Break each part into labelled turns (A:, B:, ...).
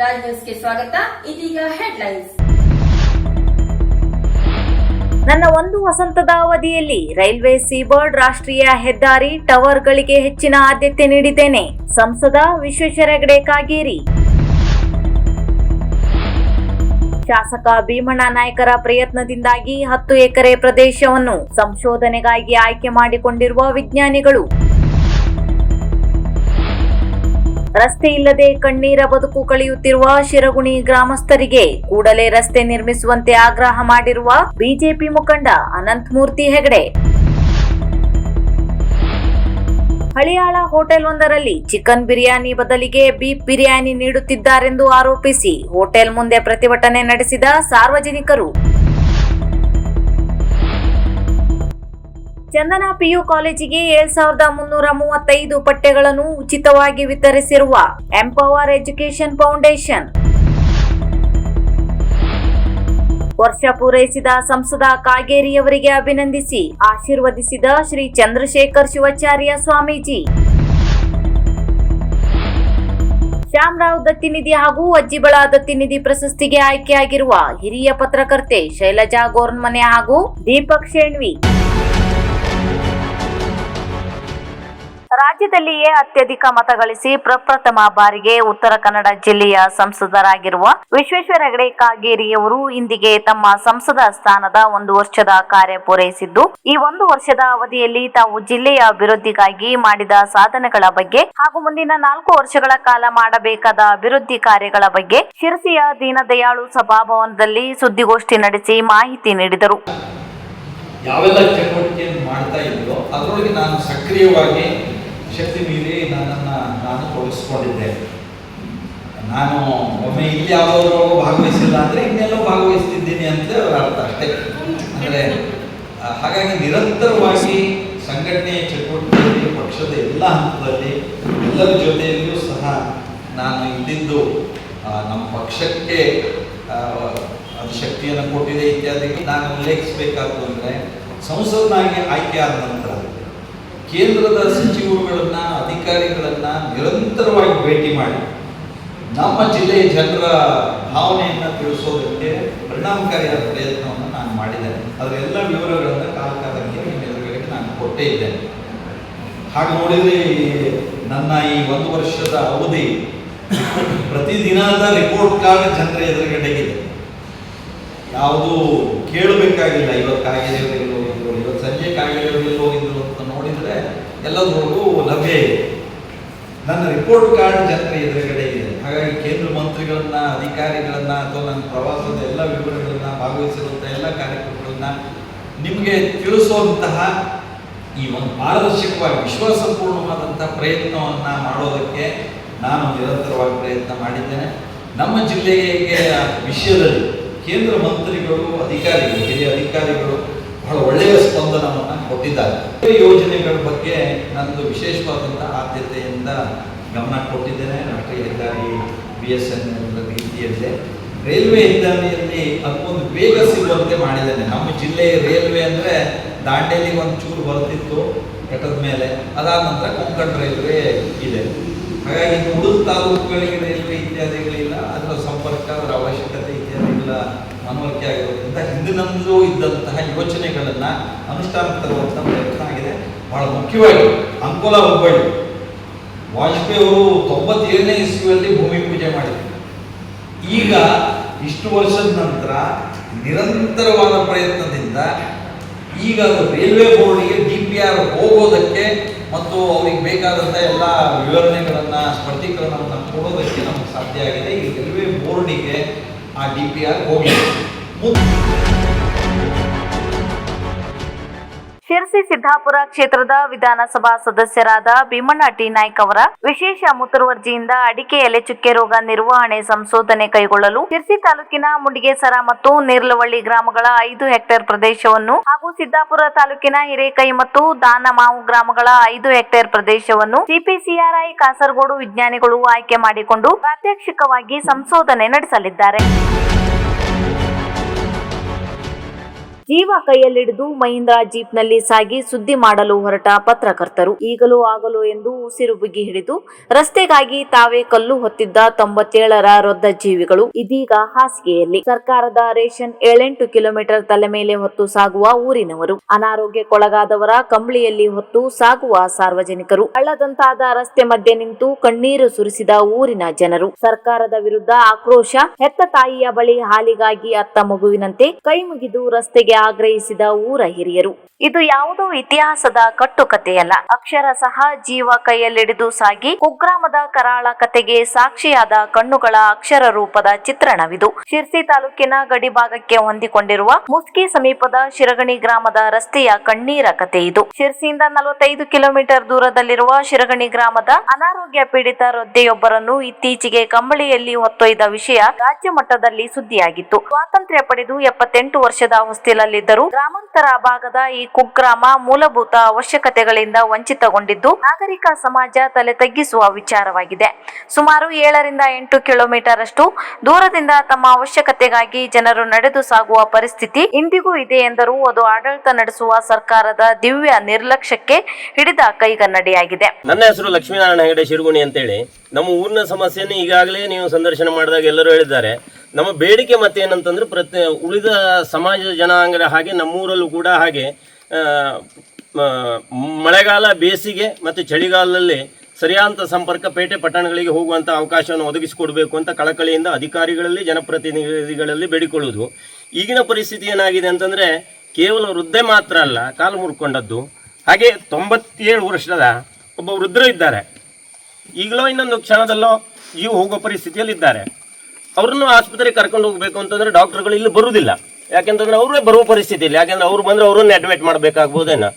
A: ರಾಜ್ ಸ್ವಾಗತ. ಇದೀಗ ಹೆಡ್ಲೈನ್ಸ್
B: ನನ್ನ ಒಂದು ವಸಂತದ ಅವಧಿಯಲ್ಲಿ ರೈಲ್ವೆ ಸೀಬರ್ಡ್ ರಾಷ್ಟ್ರೀಯ ಹೆದ್ದಾರಿ ಟವರ್ಗಳಿಗೆ ಹೆಚ್ಚಿನ ಆದ್ಯತೆ ನೀಡಿದ್ದೇನೆ. ಸಂಸದ ವಿಶ್ವೇಶ್ವರ ಹೆಗಡೆ ಕಾಗೇರಿ. ಶಾಸಕ ಭೀಮಣ್ಣ ನಾಯಕರ ಪ್ರಯತ್ನದಿಂದಾಗಿ ಹತ್ತು ಎಕರೆ ಪ್ರದೇಶವನ್ನು ಸಂಶೋಧನೆಗಾಗಿ ಆಯ್ಕೆ ಮಾಡಿಕೊಂಡಿರುವ ವಿಜ್ಞಾನಿಗಳು. ರಸ್ತೆ ಇಲ್ಲದೆ ಕಣ್ಣೀರ ಬದುಕು ಕಳೆಯುತ್ತಿರುವ ಶಿರಗುಣಿ ಗ್ರಾಮಸ್ಥರಿಗೆ ಕೂಡಲೇ ರಸ್ತೆ ನಿರ್ಮಿಸುವಂತೆ ಆಗ್ರಹ ಮಾಡಿರುವ ಬಿಜೆಪಿ ಮುಖಂಡ ಅನಂತಮೂರ್ತಿ ಹೆಗಡೆ. ಹಳಿಯಾಳ ಹೋಟೆಲ್ ಒಂದರಲ್ಲಿ ಚಿಕನ್ ಬಿರಿಯಾನಿ ಬದಲಿಗೆ ಬೀಫ್ ಬಿರಿಯಾನಿ ನೀಡುತ್ತಿದ್ದಾರೆಂದು ಆರೋಪಿಸಿ ಹೋಟೆಲ್ ಮುಂದೆ ಪ್ರತಿಭಟನೆ ನಡೆಸಿದ ಸಾರ್ವಜನಿಕರು. ಚಂದನ ಪಿಯು ಕಾಲೇಜಿಗೆ ಏಳ್ ಸಾವಿರದ ಮುನ್ನೂರ ಮೂವತ್ತೈದು ಪಠ್ಯಗಳನ್ನು ಉಚಿತವಾಗಿ ವಿತರಿಸಿರುವ ಎಂಪವರ್ ಎಜುಕೇಶನ್ ಫೌಂಡೇಶನ್ ವರ್ಷ ಪೂರೈಸಿದ ಸಂಸದ ಕಾಗೇರಿಯವರಿಗೆ ಅಭಿನಂದಿಸಿ ಆಶೀರ್ವದಿಸಿದ ಶ್ರೀ ಚಂದ್ರಶೇಖರ್ ಶಿವಾಚಾರ್ಯ ಸ್ವಾಮೀಜಿ. ಶ್ಯಾಮರಾವ್ ದತ್ತಿನಿಧಿ ಹಾಗೂ ಅಜ್ಜಿಬಳ ದತ್ತಿನಿಧಿ ಪ್ರಶಸ್ತಿಗೆ ಆಯ್ಕೆಯಾಗಿರುವ ಹಿರಿಯ ಪತ್ರಕರ್ತೆ ಶೈಲಜಾ ಗೋರ್ನ್ಮನೆ ಹಾಗೂ ದೀಪಕ್ ಶೇಣ್ವಿ. ರಾಜ್ಯದಲ್ಲಿಯೇ ಅತ್ಯಧಿಕ ಮತಗಳಿಸಿ ಪ್ರಪ್ರಥಮ ಬಾರಿಗೆ ಉತ್ತರ ಕನ್ನಡ ಜಿಲ್ಲೆಯ ಸಂಸದರಾಗಿರುವ ವಿಶ್ವೇಶ್ವರ ಹೆಗಡೆ ಕಾಗೇರಿಯವರು ಇಂದಿಗೆ ತಮ್ಮ ಸಂಸದ ಸ್ಥಾನದ ಒಂದು ವರ್ಷದ ಕಾರ್ಯ ಪೂರೈಸಿದ್ದು, ಈ ಒಂದು ವರ್ಷದ ಅವಧಿಯಲ್ಲಿ ತಾವು ಜಿಲ್ಲೆಯ ಅಭಿವೃದ್ಧಿಗಾಗಿ ಮಾಡಿದ ಸಾಧನೆಗಳ ಬಗ್ಗೆ ಹಾಗೂ ಮುಂದಿನ ನಾಲ್ಕು ವರ್ಷಗಳ ಕಾಲ ಮಾಡಬೇಕಾದ ಅಭಿವೃದ್ಧಿ ಕಾರ್ಯಗಳ ಬಗ್ಗೆ ಶಿರಸಿಯ ದೀನದಯಾಳು ಸಭಾಭವನದಲ್ಲಿ ಸುದ್ದಿಗೋಷ್ಠಿ ನಡೆಸಿ ಮಾಹಿತಿ ನೀಡಿದರು.
C: ಯಾವೆಲ್ಲ ಚಟುವಟಿಕೆಯನ್ನು ಮಾಡ್ತಾ ಇದೆಯೋ ಅದರೊಳಗೆ ನಾನು ಸಕ್ರಿಯವಾಗಿ ಶಕ್ತಿ ಮೀರಿ ನನ್ನನ್ನು ನಾನು ತೊಡಗಿಸ್ಕೊಂಡಿದ್ದೆ. ನಾನು ಒಮ್ಮೆ ಇಲ್ಲಿ ಯಾವುದಾದ್ರೊಳಗೂ ಭಾಗವಹಿಸಿಲ್ಲ ಅಂದರೆ ಇನ್ನೆಲ್ಲೋ ಭಾಗವಹಿಸ್ತಿದ್ದೀನಿ ಅಂತ ಅರ್ಥ ಅಷ್ಟೇ. ಅಂದರೆ ಹಾಗಾಗಿ ನಿರಂತರವಾಗಿ ಸಂಘಟನೆಯ ಚಟುವಟಿಕೆಯಲ್ಲಿ, ಪಕ್ಷದ ಎಲ್ಲ ಹಂತದಲ್ಲಿ, ಎಲ್ಲರ ಜೊತೆಯಲ್ಲಿಯೂ ಸಹ ನಾನು ಇದ್ದಿದ್ದು ನಮ್ಮ ಪಕ್ಷಕ್ಕೆ ಅದು ಶಕ್ತಿಯನ್ನು ಕೊಟ್ಟಿದೆ ಇತ್ಯಾದಿ ನಾನು ಉಲ್ಲೇಖಿಸಬೇಕಾದ್ದು ಅಂದರೆ, ಸಂಸದನಾಗಿ ಆಯ್ಕೆ ಆದ ನಂತರ ಕೇಂದ್ರದ ಸಚಿವರುಗಳನ್ನ, ಅಧಿಕಾರಿಗಳನ್ನ ನಿರಂತರವಾಗಿ ಭೇಟಿ ಮಾಡಿ, ನಮ್ಮ ಜಿಲ್ಲೆಯ ಜನರ ಭಾವನೆಯನ್ನು ತಿಳಿಸೋದಕ್ಕೆ ಪರಿಣಾಮಕಾರಿಯಾದ ಪ್ರಯತ್ನವನ್ನು ನಾನು ಮಾಡಿದ್ದೇನೆ. ಅದರ ಎಲ್ಲ ವಿವರಗಳನ್ನು ಕಾಲಕಾಲಕ್ಕೆ ಕಾಲಕ್ಕೆ ನಿಮ್ಮ ನಾನು ಕೊಟ್ಟೇ ಇದ್ದೇನೆ. ಹಾಗೆ ನೋಡಿದರೆ ನನ್ನ ಈ ಒಂದು ವರ್ಷದ ಅವಧಿ ಪ್ರತಿದಿನದ ರಿಪೋರ್ಟ್ ಕಾರ್ಡ್ ಜನರ ಎದುರುಗಡೆಗಿದೆ. ಯಾವುದು ಕೇಳಬೇಕಾಗಿಲ್ಲ. ಇವತ್ತು ಕಾಯಿಲೆ ಹೋಗಿದ್ರು, ಇವತ್ತು ಸಂಜೆ ಕಾಯಿಲೆ ಹೋಗಿದ್ರು ಹೋಗಿದ್ರು ಅಂತ ಎಲ್ಲದವರೆಗೂ ಲಭ್ಯ ಇದೆ. ನನ್ನ ರಿಪೋರ್ಟ್ ಕಾರ್ಡ್ ಜನರ ಎದುರುಗಡೆ ಇದೆ. ಹಾಗಾಗಿ ಕೇಂದ್ರ ಮಂತ್ರಿಗಳನ್ನ, ಅಧಿಕಾರಿಗಳನ್ನ ಅಥವಾ ನನ್ನ ಪ್ರವಾಸದ ಎಲ್ಲ ವಿವರಗಳನ್ನ ಭಾಗವಹಿಸಿರುವಂಥ ಎಲ್ಲ ಕಾರ್ಯಕ್ರಮಗಳನ್ನ ನಿಮಗೆ ತಿಳಿಸುವಂತಹ ಈ ಒಂದು ಪಾರದರ್ಶಕವಾಗಿ ವಿಶ್ವಾಸಪೂರ್ಣವಾದಂಥ ಪ್ರಯತ್ನವನ್ನ ಮಾಡೋದಕ್ಕೆ ನಾನು ನಿರಂತರವಾಗಿ ಪ್ರಯತ್ನ ಮಾಡಿದ್ದೇನೆ. ನಮ್ಮ ಜಿಲ್ಲೆಗೆ ವಿಷಯದಲ್ಲಿ ಕೇಂದ್ರ ಮಂತ್ರಿಗಳು, ಅಧಿಕಾರಿಗಳು, ಹಿರಿಯ ಅಧಿಕಾರಿಗಳು ಬಹಳ ಒಳ್ಳೆಯ ಸ್ಪಂದನವನ್ನು ಕೊಟ್ಟಿದ್ದಾರೆ. ಯೋಜನೆಗಳ ಬಗ್ಗೆ ನಂದು ವಿಶೇಷವಾದಂಥ ಆದ್ಯತೆಯಿಂದ ಗಮನ ಕೊಟ್ಟಿದ್ದೇನೆ. ರಾಷ್ಟ್ರೀಯ ಹೆದ್ದಾರಿ ಬಿ ಎಸ್ ಎನ್ ರೀತಿಯಲ್ಲೇ ರೈಲ್ವೆ ಹೆದ್ದಾರಿಯಲ್ಲಿ ಅದಕ್ಕೊಂದು ಬೇಗ ಸಿಗುವಂತೆ ಮಾಡಿದ್ದೇನೆ. ನಮ್ಮ ಜಿಲ್ಲೆಯ ರೈಲ್ವೆ ಅಂದರೆ ದಾಂಡೇಲಿ ಒಂದು ಚೂರು ಬರ್ತಿತ್ತು ಘಟದ ಮೇಲೆ. ಅದಾದ ನಂತರ ಕೊಂಕಣ ರೈಲ್ವೆ ಇದೆ. ಹಾಗಾಗಿ ಉಡುಪು ತಾಲೂಕುಗಳಿಗೆ ರೈಲ್ವೆ ಇತ್ಯಾದಿಗಳಿಲ್ಲ. ಅದರ ಸಂಪರ್ಕ, ಅದರ ಅವಶ್ಯಕತೆ ಇತ್ಯಾದಿಗಳ ಮನವರಿಕೆ ಆಗಿರೋದ್ರಿಂದ ಹಿಂದಿನಂದು ಇದ್ದಂತಹ ಯೋಚನೆಗಳನ್ನು ಅನುಷ್ಠಾನಕ್ಕೆ ತರುವಂಥ ಪ್ರಯತ್ನ ಆಗಿದೆ. ಬಹಳ ಮುಖ್ಯವಾಗಿ ಅಂಕೋಲ ಹುಬ್ಬಳ್ಳಿ. ವಾಜಪೇಯಿ ಅವರು ತೊಂಬತ್ತೇಳನೇ ಇಸ್ವಿಯಲ್ಲಿ ಭೂಮಿ ಪೂಜೆ ಮಾಡಿದರು. ಈಗ ಇಷ್ಟು ವರ್ಷದ ನಂತರ ನಿರಂತರವಾದ ಪ್ರಯತ್ನದಿಂದ ಈಗ ಅದು ರೈಲ್ವೆ ಬೋರ್ಡಿಗೆ ಡಿ ಪಿ ಆರ್ ಹೋಗೋದಕ್ಕೆ ಮತ್ತು ಅವ್ರಿಗೆ ಬೇಕಾದಂಥ ಎಲ್ಲ ವಿವರಣೆಗಳನ್ನು ಸ್ಪಷ್ಟೀಕರಣವನ್ನು ಕೊಡೋದಕ್ಕೆ ನಮಗೆ ಸಾಧ್ಯ ಆಗಿದೆ. ಈ ರೈಲ್ವೆ ಬೋರ್ಡಿಗೆ ಆ ಡಿ ಪಿ
B: ಶಿರಸಿ ಸಿದ್ದಾಪುರ ಕ್ಷೇತ್ರದ ವಿಧಾನಸಭಾ ಸದಸ್ಯರಾದ ಭೀಮಣ್ಣ ಟಿ ನಾಯ್ಕ್ ಅವರ ವಿಶೇಷ ಮುತುವರ್ಜಿಯಿಂದ ಅಡಿಕೆ ಎಲೆ ಚುಕ್ಕೆ ರೋಗ ನಿರ್ವಹಣೆ ಸಂಶೋಧನೆ ಕೈಗೊಳ್ಳಲು ಶಿರಸಿ ತಾಲೂಕಿನ ಮುಂಡಿಗೆಸರ ಮತ್ತು ನೇರ್ಲವಳ್ಳಿ ಗ್ರಾಮಗಳ ಐದು ಹೆಕ್ಟೇರ್ ಪ್ರದೇಶವನ್ನು ಹಾಗೂ ಸಿದ್ದಾಪುರ ತಾಲೂಕಿನ ಹಿರೇಕೈ ಮತ್ತು ದಾನಮಾವು ಗ್ರಾಮಗಳ ಐದು ಹೆಕ್ಟೇರ್ ಪ್ರದೇಶವನ್ನು ಸಿಪಿಸಿಆರ್ಐ ಕಾಸರಗೋಡು ವಿಜ್ಞಾನಿಗಳು ಆಯ್ಕೆ ಮಾಡಿಕೊಂಡು ಪ್ರಾತ್ಯಕ್ಷಿಕವಾಗಿ ಸಂಶೋಧನೆ ನಡೆಸಲಿದ್ದಾರೆ. ಜೀವ ಕೈಯಲ್ಲಿಡಿದು ಮಹೀಂದ್ರ ಜೀಪ್ನಲ್ಲಿ ಸಾಗಿ ಸುದ್ದಿ ಮಾಡಲು ಹೊರಟ ಪತ್ರಕರ್ತರು. ಈಗಲೂ ಆಗಲು ಎಂದು ಉಸಿರು ಬಿಗಿ ಹಿಡಿದು, ರಸ್ತೆಗಾಗಿ ತಾವೇ ಕಲ್ಲು ಹೊತ್ತಿದ್ದ ತೊಂಬತ್ತೇಳರ ರೊದ್ದ ಜೀವಿಗಳು ಇದೀಗ ಹಾಸಿಗೆಯಲ್ಲಿ. ಸರ್ಕಾರದ ರೇಷನ್ ಏಳೆಂಟು ಕಿಲೋಮೀಟರ್ ತಲೆ ಮೇಲೆ ಹೊತ್ತು ಸಾಗುವ ಊರಿನವರು. ಅನಾರೋಗ್ಯಕ್ಕೊಳಗಾದವರ ಕಂಬಳಿಯಲ್ಲಿ ಹೊತ್ತು ಸಾಗುವ ಸಾರ್ವಜನಿಕರು. ಹಳ್ಳದಂತಾದ ರಸ್ತೆ ಮಧ್ಯೆ ನಿಂತು ಕಣ್ಣೀರು ಸುರಿಸಿದ ಊರಿನ ಜನರು. ಸರ್ಕಾರದ ವಿರುದ್ಧ ಆಕ್ರೋಶ, ಹೆತ್ತ ತಾಯಿಯ ಬಳಿ ಹಾಲಿಗಾಗಿ ಅತ್ತ ಮಗುವಿನಂತೆ ಕೈ ಮುಗಿದು ರಸ್ತೆಗೆ ಆಗ್ರಹಿಸಿದ ಊರ ಹಿರಿಯರು. ಇದು ಯಾವುದೋ ಇತಿಹಾಸದ ಕಟ್ಟುಕತೆಯಲ್ಲ ಅಕ್ಷರ ಸಹ ಜೀವ ಕೈಯಲ್ಲಿಡಿದು ಸಾಗಿ ಕುಗ್ರಾಮದ ಕರಾಳ ಕತೆಗೆ ಸಾಕ್ಷಿಯಾದ ಕಣ್ಣುಗಳ ಅಕ್ಷರ ರೂಪದ ಚಿತ್ರಣವಿದು. ಶಿರ್ಸಿ ತಾಲೂಕಿನ ಗಡಿಭಾಗಕ್ಕೆ ಹೊಂದಿಕೊಂಡಿರುವ ಮುಸ್ಕಿ ಸಮೀಪದ ಶಿರಗಣಿ ಗ್ರಾಮದ ರಸ್ತೆಯ ಕಣ್ಣೀರ ಕತೆ ಇದು. ಶಿರ್ಸಿಯಿಂದ ನಲವತ್ತೈದು ಕಿಲೋಮೀಟರ್ ದೂರದಲ್ಲಿರುವ ಶಿರಗಣಿ ಗ್ರಾಮದ ಅನಾರೋಗ್ಯ ಪೀಡಿತ ವೃದ್ಧೆಯೊಬ್ಬರನ್ನು ಇತ್ತೀಚೆಗೆ ಕಂಬಳಿಯಲ್ಲಿ ಹೊತ್ತೊಯ್ದ ವಿಷಯ ರಾಜ್ಯ ಮಟ್ಟದಲ್ಲಿ ಸುದ್ದಿಯಾಗಿತ್ತು. ಸ್ವಾತಂತ್ರ್ಯ ಪಡೆದು ಎಪ್ಪತ್ತೆಂಟು ವರ್ಷದ ಹೊಸ್ತಿಲಲ್ಲಿದ್ದರೂ ಗ್ರಾಮಾಂತರ ಭಾಗದ ಈ ಕುಗ್ರಾಮ ಮೂಲಭೂತ ಅವಶ್ಯಕತೆಗಳಿಂದ ವಂಚಿತಗೊಂಡಿದ್ದು ನಾಗರಿಕ ಸಮಾಜ ತಲೆ ತಗ್ಗಿಸುವ ವಿಚಾರವಾಗಿದೆ. ಸುಮಾರು ಏಳರಿಂದ ಎಂಟು ಕಿಲೋಮೀಟರ್ ಅಷ್ಟು ದೂರದಿಂದ ತಮ್ಮ ಅವಶ್ಯಕತೆಗಾಗಿ ಜನರು ನಡೆದು ಸಾಗುವ ಪರಿಸ್ಥಿತಿ ಇಂದಿಗೂ ಇದೆ ಎಂದರು ಅದು ಆಡಳಿತ ನಡೆಸುವ ಸರ್ಕಾರದ ದಿವ್ಯ ನಿರ್ಲಕ್ಷ್ಯಕ್ಕೆ ಹಿಡಿದ ಕೈಗನ್ನಡಿಯಾಗಿದೆ.
D: ನನ್ನ ಹೆಸರು ಲಕ್ಷ್ಮೀನಾರಾಯಣ ಹೆಗಡೆ ಶಿರುಗುಣಿ ಅಂತೇಳಿ. ನಮ್ಮ ಊರಿನ ಸಮಸ್ಯೆಯನ್ನು ಈಗಾಗಲೇ ನೀವು ಸಂದರ್ಶನ ಮಾಡಿದಾಗ ಎಲ್ಲರೂ ಹೇಳಿದ್ದಾರೆ. ನಮ್ಮ ಬೇಡಿಕೆ ಮತ್ತೇನಂತಂದ್ರೆ ಪ್ರತಿ ಉಳಿದ ಸಮಾಜದ ಜನಾಂಗದ ಹಾಗೆ ನಮ್ಮೂರಲ್ಲೂ ಕೂಡ ಹಾಗೆ ಮಳೆಗಾಲ ಬೇಸಿಗೆ ಮತ್ತು ಚಳಿಗಾಲದಲ್ಲಿ ಸರಿಯಾದ ಸಂಪರ್ಕ ಪೇಟೆ ಪಟ್ಟಣಗಳಿಗೆ ಹೋಗುವಂಥ ಅವಕಾಶವನ್ನು ಒದಗಿಸಿಕೊಡಬೇಕು ಅಂತ ಕಳಕಳಿಯಿಂದ ಅಧಿಕಾರಿಗಳಲ್ಲಿ, ಜನಪ್ರತಿನಿಧಿಗಳಲ್ಲಿ ಬೇಡಿಕೊಳ್ಳುವುದು. ಈಗಿನ ಪರಿಸ್ಥಿತಿ ಏನಾಗಿದೆ ಅಂತಂದರೆ ಕೇವಲ ವೃದ್ಧೆ ಮಾತ್ರ ಅಲ್ಲ, ಕಾಲು ಮುರ್ಕೊಂಡದ್ದು. ಹಾಗೆ ತೊಂಬತ್ತೇಳು ವರ್ಷದ ಒಬ್ಬ ವೃದ್ಧರು ಇದ್ದಾರೆ. ಈಗಲೋ ಇನ್ನೊಂದು ಕ್ಷಣದಲ್ಲೋ ಜೀವ ಹೋಗೋ ಪರಿಸ್ಥಿತಿಯಲ್ಲಿ ಇದ್ದಾರೆ ಅವ್ರನ್ನು ಆಸ್ಪತ್ರೆಗೆ ಕರ್ಕೊಂಡು ಹೋಗಬೇಕು ಅಂತಂದ್ರೆ ಡಾಕ್ಟರ್ಗಳು ಇಲ್ಲಿ ಬರುವುದಿಲ್ಲ. ಯಾಕೆಂತಂದ್ರೆ ಅವರೇ ಬರುವ ಪರಿಸ್ಥಿತಿ ಇಲ್ಲ. ಯಾಕೆಂದ್ರೆ ಅವ್ರು ಬಂದ್ರೆ ಅವ್ರನ್ನ ಅಡ್ಮಿಟ್ ಮಾಡಬೇಕಾಗ್ಬೋದೇನೋ.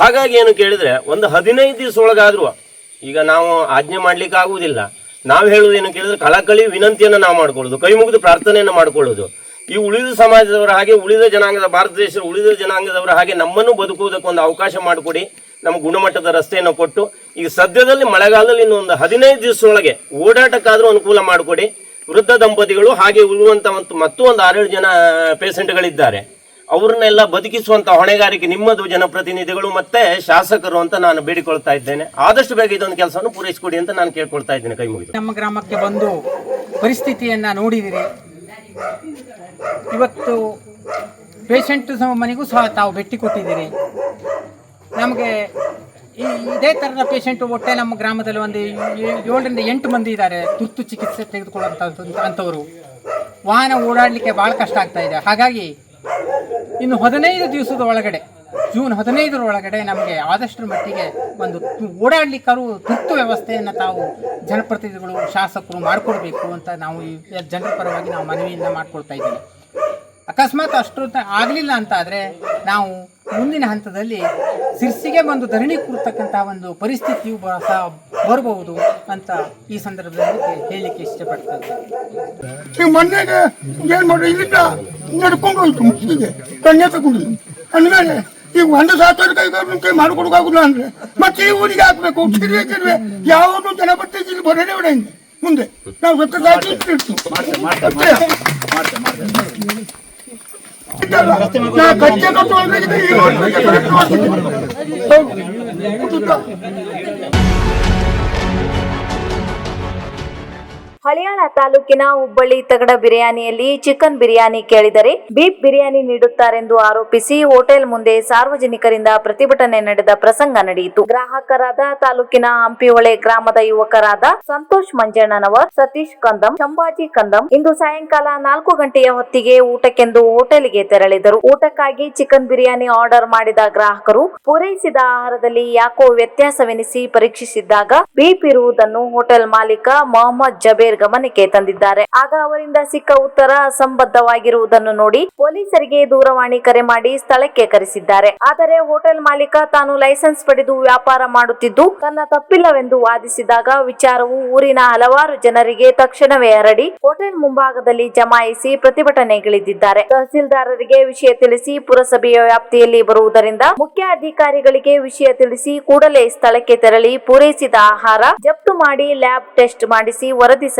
D: ಹಾಗಾಗಿ ಏನು ಕೇಳಿದ್ರೆ, ಒಂದು ಹದಿನೈದು ದಿವಸ ಒಳಗಾದ್ರು, ಈಗ ನಾವು ಆಜ್ಞೆ ಮಾಡ್ಲಿಕ್ಕೆ ಆಗುವುದಿಲ್ಲ. ನಾವು ಹೇಳುವುದು ಏನು ಕೇಳಿದ್ರೆ, ಕಳಕಳಿ ವಿನಂತಿಯನ್ನು ನಾವು ಮಾಡ್ಕೊಳ್ಳೋದು, ಕೈ ಮುಗಿದು ಪ್ರಾರ್ಥನೆಯನ್ನು ಮಾಡ್ಕೊಳ್ಳೋದು. ಈ ಉಳಿದ ಸಮಾಜದವರ ಹಾಗೆ, ಉಳಿದ ಜನಾಂಗದ, ಭಾರತ ದೇಶದ ಉಳಿದ ಜನಾಂಗದವರ ಹಾಗೆ ನಮ್ಮನ್ನು ಬದುಕುವುದಕ್ಕೆ ಒಂದು ಅವಕಾಶ ಮಾಡಿಕೊಡಿ. ನಮ್ಮ ಗುಣಮಟ್ಟದ ರಸ್ತೆಯನ್ನು ಕೊಟ್ಟು, ಈಗ ಸದ್ಯದಲ್ಲಿ ಮಳೆಗಾಲದಲ್ಲಿ ಇನ್ನೊಂದು ಹದಿನೈದು ದಿವಸದೊಳಗೆ ಓಡಾಟಕ್ಕಾದರೂ ಅನುಕೂಲ ಮಾಡಿಕೊಡಿ. ವೃದ್ಧ ದಂಪತಿಗಳು ಹಾಗೆ ಉಳುವಂಥ ಮತ್ತು ಮತ್ತೂ ಒಂದು ಆರೇಳು ಜನ ಪೇಷಂಟ್ಗಳಿದ್ದಾರೆ. ಅವ್ರನ್ನೆಲ್ಲ ಬದುಕಿಸುವಂಥ ಹೊಣೆಗಾರಿಕೆ ನಿಮ್ಮದು ಜನಪ್ರತಿನಿಧಿಗಳು ಮತ್ತೆ ಶಾಸಕರು ಅಂತ ನಾನು ಬೇಡಿಕೊಳ್ತಾ ಇದ್ದೇನೆ. ಆದಷ್ಟು ಬೇಗ ಇದೊಂದು ಕೆಲಸವನ್ನು ಪೂರೈಸಿಕೊಡಿ ಅಂತ ನಾನು ಕೇಳ್ಕೊಳ್ತಾ ಇದ್ದೇನೆ ಕೈ ಮುಗಿದು.
E: ನಮ್ಮ ಗ್ರಾಮಕ್ಕೆ ಬಂದು ಪರಿಸ್ಥಿತಿಯನ್ನು ನೋಡಿದಿರಿ. ಇವತ್ತು ಪೇಷಂಟ್ ಮನೆಗೂ ಸಹ ತಾವು ಭೇಟಿ ಕೊಟ್ಟಿದ್ದೀರಿ. ನಮಗೆ ಈ ಇದೇ ಥರದ ಪೇಷಂಟು ಒಟ್ಟೆ ನಮ್ಮ ಗ್ರಾಮದಲ್ಲಿ ಒಂದು ಏಳರಿಂದ ಎಂಟು ಮಂದಿ ಇದ್ದಾರೆ. ತುರ್ತು ಚಿಕಿತ್ಸೆ ತೆಗೆದುಕೊಳ್ಳುವಂಥ ಅಂಥವರು. ವಾಹನ ಓಡಾಡಲಿಕ್ಕೆ ಭಾಳ ಕಷ್ಟ ಆಗ್ತಾ ಇದೆ. ಹಾಗಾಗಿ ಇನ್ನು ಹದಿನೈದು ದಿವಸದ ಒಳಗಡೆ, ಜೂನ್ ಹದಿನೈದರ ಒಳಗಡೆ ನಮಗೆ ಆದಷ್ಟರ ಮಟ್ಟಿಗೆ ಒಂದು ಓಡಾಡಲಿಕ್ಕಾರು ತುರ್ತು ವ್ಯವಸ್ಥೆಯನ್ನು ತಾವು ಜನಪ್ರತಿನಿಧಿಗಳು, ಶಾಸಕರು ಮಾಡಿಕೊಡ್ಬೇಕು ಅಂತ ನಾವು ಈ ಜನರ ಪರವಾಗಿ ನಾವು ಮನವಿಯಿಂದ ಮಾಡ್ಕೊಳ್ತಾ ಇದ್ದೀವಿ. ಅಕಸ್ಮಾತ್ ಅಷ್ಟು ಆಗಲಿಲ್ಲ ಅಂತಾದರೆ ನಾವು ಮುಂದಿನ ಹಂತದಲ್ಲಿ ಸಿರ್ಸಿಗೆ ಬಂದು ಧರಣಿ ಕೂರ್ತಕ್ಕಂಥ ಒಂದು ಪರಿಸ್ಥಿತಿಯು ಸಹ ಬರಬಹುದು ಅಂತ ಈ ಸಂದರ್ಭದಲ್ಲಿ ಹೇಳಲಿಕ್ಕೆ ಇಷ್ಟಪಡ್ತಾ
F: ಈಗ ಒಂದು ಸಾವಿರ ಕೈ ಮಾಡ್ಕೊಡೋಕಾಗುಲ್ಲ ಅಂದ್ರೆ. ಮತ್ತೆ ಈ ಊರಿಗೆ ಹಾಕ್ಬೇಕು. ತಿರುವೆ ಯಾವುದು ಜನ ಬರ್ತೀವಿ ಇಲ್ಲಿ ಬರೋದೇ ಬಿಡ ಮುಂದೆ. ನಾವು ಕಚ್ಚೆ ಕೊಟ್ಟು Então, tudo bem
B: ಹಳಿಯಾಳ ತಾಲೂಕಿನ ಹುಬ್ಬಳ್ಳಿ ತಗಡ ಬಿರಿಯಾನಿಯಲ್ಲಿ ಚಿಕನ್ ಬಿರಿಯಾನಿ ಕೇಳಿದರೆ ಬೀಪ್ ಬಿರಿಯಾನಿ ನೀಡುತ್ತಾರೆಂದು ಆರೋಪಿಸಿ ಹೋಟೆಲ್ ಮುಂದೆ ಸಾರ್ವಜನಿಕರಿಂದ ಪ್ರತಿಭಟನೆ ನಡೆದ ಪ್ರಸಂಗ ನಡೆಯಿತು. ಗ್ರಾಹಕರಾದ ತಾಲೂಕಿನ ಹಂಪಿಹೊಳೆ ಗ್ರಾಮದ ಯುವಕರಾದ ಸಂತೋಷ್ ಮಂಜಣ್ಣನವರ್, ಸತೀಶ್ ಕಂದಂ, ಶಂಭಾಜಿ ಕಂದಂ ಇಂದು ಸಾಯಂಕಾಲ ನಾಲ್ಕು ಗಂಟೆಯ ಹೊತ್ತಿಗೆ ಊಟಕ್ಕೆಂದು ಹೋಟೆಲ್ಗೆ ತೆರಳಿದರು. ಊಟಕ್ಕಾಗಿ ಚಿಕನ್ ಬಿರಿಯಾನಿ ಆರ್ಡರ್ ಮಾಡಿದ ಗ್ರಾಹಕರು ಪೂರೈಸಿದ ಆಹಾರದಲ್ಲಿ ಯಾಕೋ ವ್ಯತ್ಯಾಸವೆನಿಸಿ ಪರೀಕ್ಷಿಸಿದ್ದಾಗ ಬೀಪ್ ಇರುವುದನ್ನು ಹೋಟೆಲ್ ಮಾಲೀಕ ಮೊಹಮ್ಮದ್ ಜಬೇರ್ ಗಮನಕ್ಕೆ ತಂದಿದ್ದಾರೆ. ಆಗ ಅವರಿಂದ ಸಿಕ್ಕ ಉತ್ತರ ಅಸಂಬದ್ಧವಾಗಿರುವುದನ್ನು ನೋಡಿ ಪೊಲೀಸರಿಗೆ ದೂರವಾಣಿ ಕರೆ ಮಾಡಿ ಸ್ಥಳಕ್ಕೆ ಕರೆಸಿದ್ದಾರೆ. ಆದರೆ ಹೋಟೆಲ್ ಮಾಲೀಕ ತಾನು ಲೈಸೆನ್ಸ್ ಪಡೆದು ವ್ಯಾಪಾರ ಮಾಡುತ್ತಿದ್ದು, ತನ್ನ ತಪ್ಪಿಲ್ಲವೆಂದು ವಾದಿಸಿದಾಗ ವಿಚಾರವು ಊರಿನ ಹಲವಾರು ಜನರಿಗೆ ತಕ್ಷಣವೇ ಹರಡಿ ಹೋಟೆಲ್ ಮುಂಭಾಗದಲ್ಲಿ ಜಮಾಯಿಸಿ ಪ್ರತಿಭಟನೆಗಿಳಿದಿದ್ದಾರೆ. ತಹಸೀಲ್ದಾರರಿಗೆ ವಿಷಯ ತಿಳಿಸಿ ಪುರಸಭೆಯ ವ್ಯಾಪ್ತಿಯಲ್ಲಿ ಬರುವುದರಿಂದ ಮುಖ್ಯ ಅಧಿಕಾರಿಗಳಿಗೆ ವಿಷಯ ತಿಳಿಸಿ ಕೂಡಲೇ ಸ್ಥಳಕ್ಕೆ ತೆರಳಿ ಪೂರೈಸಿದ ಆಹಾರ ಜಪ್ತು ಮಾಡಿ ಲ್ಯಾಬ್ ಟೆಸ್ಟ್ ಮಾಡಿಸಿ ವರದಿ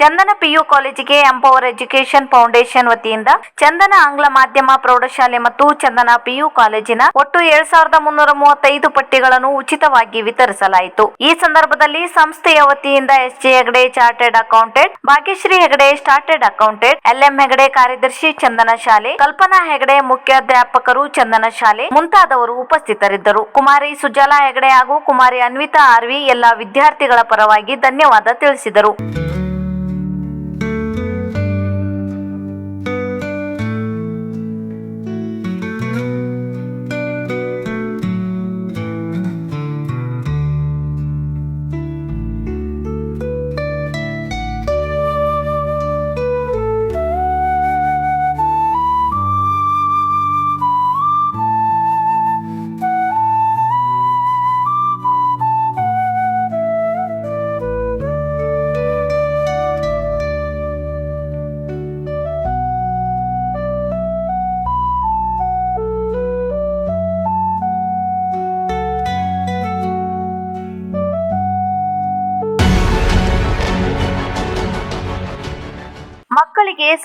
B: ಚಂದನ ಪಿಯು ಕಾಲೇಜಿಗೆ ಎಂಪವರ್ ಎಜುಕೇಶನ್ ಫೌಂಡೇಶನ್ ವತಿಯಿಂದ ಚಂದನ ಆಂಗ್ಲ ಮಾಧ್ಯಮ ಪ್ರೌಢಶಾಲೆ ಮತ್ತು ಚಂದನ ಪಿಯು ಕಾಲೇಜಿನ ಒಟ್ಟು ಏಳು ಸಾವಿರದ ಮುನ್ನೂರ ಮೂವತ್ತೈದು ಪಟ್ಟಿಗಳನ್ನು ಉಚಿತವಾಗಿ ವಿತರಿಸಲಾಯಿತು. ಈ ಸಂದರ್ಭದಲ್ಲಿ ಸಂಸ್ಥೆಯ ವತಿಯಿಂದ S J Hegde chartered accountant, Bhagyashree Hegde chartered accountant L M Hegde ಕಾರ್ಯದರ್ಶಿ ಚಂದನ ಶಾಲೆ, ಕಲ್ಪನಾ ಹೆಗಡೆ ಮುಖ್ಯಾಧ್ಯಾಪಕರು ಚಂದನ ಶಾಲೆ ಮುಂತಾದವರು ಉಪಸ್ಥಿತರಿದ್ದರು. ಕುಮಾರಿ ಸುಜಲಾ ಹೆಗಡೆ ಹಾಗೂ ಕುಮಾರಿ ಅನ್ವಿತಾ ಆರ್ವಿ ಎಲ್ಲ ವಿದ್ಯಾರ್ಥಿಗಳ ಪರವಾಗಿ ಧನ್ಯವಾದ ತಿಳಿಸಿದರು.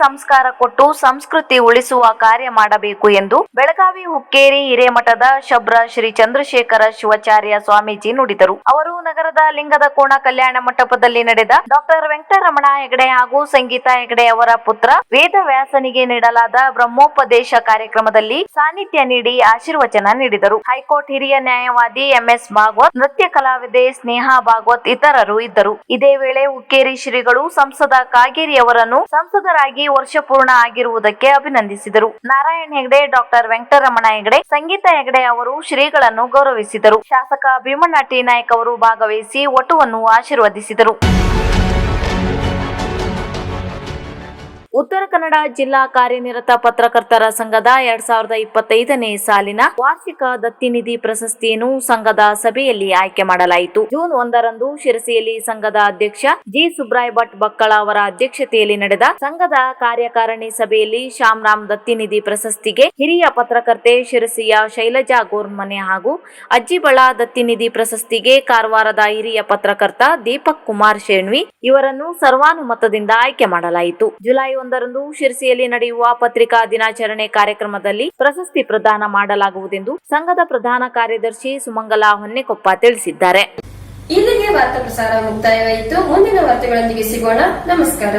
B: ಸಂಸ್ಕಾರ ಕೊಟ್ಟು ಸಂಸ್ಕೃತಿ ಉಳಿಸುವ ಕಾರ್ಯ ಮಾಡಬೇಕು ಎಂದು ಬೆಳಗಾವಿ ಹುಕ್ಕೇರಿ ಹಿರೇಮಠದ ಶಬ್ರ ಶ್ರೀ ಚಂದ್ರಶೇಖರ ಶಿವಾಚಾರ್ಯ ಸ್ವಾಮೀಜಿ ನುಡಿದರು. ಅವರು ನಗರದ ಲಿಂಗದ ಕೋಣ ಕಲ್ಯಾಣ ಮಂಟಪದಲ್ಲಿ ನಡೆದ ಡಾಕ್ಟರ್ ವೆಂಕಟರಮಣ ಹೆಗಡೆ ಹಾಗೂ ಸಂಗೀತಾ ಹೆಗಡೆ ಅವರ ಪುತ್ರ ವೇದ ವ್ಯಾಸನಿಗೆ ನೀಡಲಾದ ಬ್ರಹ್ಮೋಪದೇಶ ಕಾರ್ಯಕ್ರಮದಲ್ಲಿ ಸಾನ್ನಿಧ್ಯ ನೀಡಿ ಆಶೀರ್ವಚನ ನೀಡಿದರು. ಹೈಕೋರ್ಟ್ ಹಿರಿಯ ನ್ಯಾಯವಾದಿ ಎಂಎಸ್ ಭಾಗವತ್, ನೃತ್ಯ ಕಲಾವಿದೆ ಸ್ನೇಹಾ ಭಾಗವತ್ ಇತರರು ಇದ್ದರು. ಇದೇ ವೇಳೆ ಹುಕ್ಕೇರಿ ಶ್ರೀಗಳು ಸಂಸದ ಕಾಗೇರಿ ಅವರನ್ನು ಸಂಸದರಾಗಿ ವರ್ಷ ಪೂರ್ಣ ಆಗಿರುವುದಕ್ಕೆ ಅಭಿನಂದಿಸಿದರು. ನಾರಾಯಣ್ ಹೆಗಡೆ, ಡಾಕ್ಟರ್ ವೆಂಕಟರಮಣ ಹೆಗಡೆ, ಸಂಗೀತ ಹೆಗಡೆ ಅವರು ಶ್ರೀಗಳನ್ನು ಗೌರವಿಸಿದರು. ಶಾಸಕ ಭೀಮಣ್ಣ ಟಿ ನಾಯಕ್ ಅವರು ಭಾಗವಹಿಸಿ ಒಟುವನ್ನು ಆಶೀರ್ವದಿಸಿದರು. ಉತ್ತರ ಕನ್ನಡ ಜಿಲ್ಲಾ ಕಾರ್ಯನಿರತ ಪತ್ರಕರ್ತರ ಸಂಘದ ಎರಡ್ ಸಾವಿರದ ಇಪ್ಪತ್ತೈದನೇ ಸಾಲಿನ ವಾರ್ಷಿಕ ದತ್ತಿ ನಿಧಿ ಪ್ರಶಸ್ತಿಯನ್ನು ಸಂಘದ ಸಭೆಯಲ್ಲಿ ಆಯ್ಕೆ ಮಾಡಲಾಯಿತು. ಜೂನ್ ಒಂದರಂದು ಶಿರಸಿಯಲ್ಲಿ ಸಂಘದ ಅಧ್ಯಕ್ಷ ಜಿ. ಸುಬ್ರಾಯ್ ಭಟ್ ಬಕ್ಕಳ ಅವರ ಅಧ್ಯಕ್ಷತೆಯಲ್ಲಿ ನಡೆದ ಸಂಘದ ಕಾರ್ಯಕಾರಿಣಿ ಸಭೆಯಲ್ಲಿ ಶ್ಯಾಮರಾಮ್ ದತ್ತಿ ನಿಧಿ ಪ್ರಶಸ್ತಿಗೆ ಹಿರಿಯ ಪತ್ರಕರ್ತೆ ಶಿರಸಿಯ ಶೈಲಜಾ ಗೋರ್ಮನೆ ಹಾಗೂ ಅಜ್ಜಿಬಳ ದತ್ತಿ ನಿಧಿ ಪ್ರಶಸ್ತಿಗೆ ಕಾರವಾರದ ಹಿರಿಯ ಪತ್ರಕರ್ತ ದೀಪಕ್ ಕುಮಾರ್ ಶೇಣ್ವಿ ಇವರನ್ನು ಸರ್ವಾನುಮತದಿಂದ ಆಯ್ಕೆ ಮಾಡಲಾಯಿತು. ಜುಲೈ ಒಂದರಂದು ಶಿರಸಿಯಲ್ಲಿ ನಡೆಯುವ ಪತ್ರಿಕಾ ದಿನಾಚರಣೆ ಕಾರ್ಯಕ್ರಮದಲ್ಲಿ ಪ್ರಶಸ್ತಿ ಪ್ರದಾನ ಮಾಡಲಾಗುವುದೆಂದು ಸಂಘದ ಪ್ರಧಾನ ಕಾರ್ಯದರ್ಶಿ ಸುಮಂಗಲಾ ಹೊನ್ನೆಕೊಪ್ಪ ತಿಳಿಸಿದ್ದಾರೆ.
A: ಇಲ್ಲಿಗೆ ವಾರ್ತಾ ಪ್ರಸಾರ ಮುಕ್ತಾಯವಾಯಿತು. ಮುಂದಿನ ವಾರ್ತೆಗಳೊಂದಿಗೆ ಸಿಗೋಣ. ನಮಸ್ಕಾರ.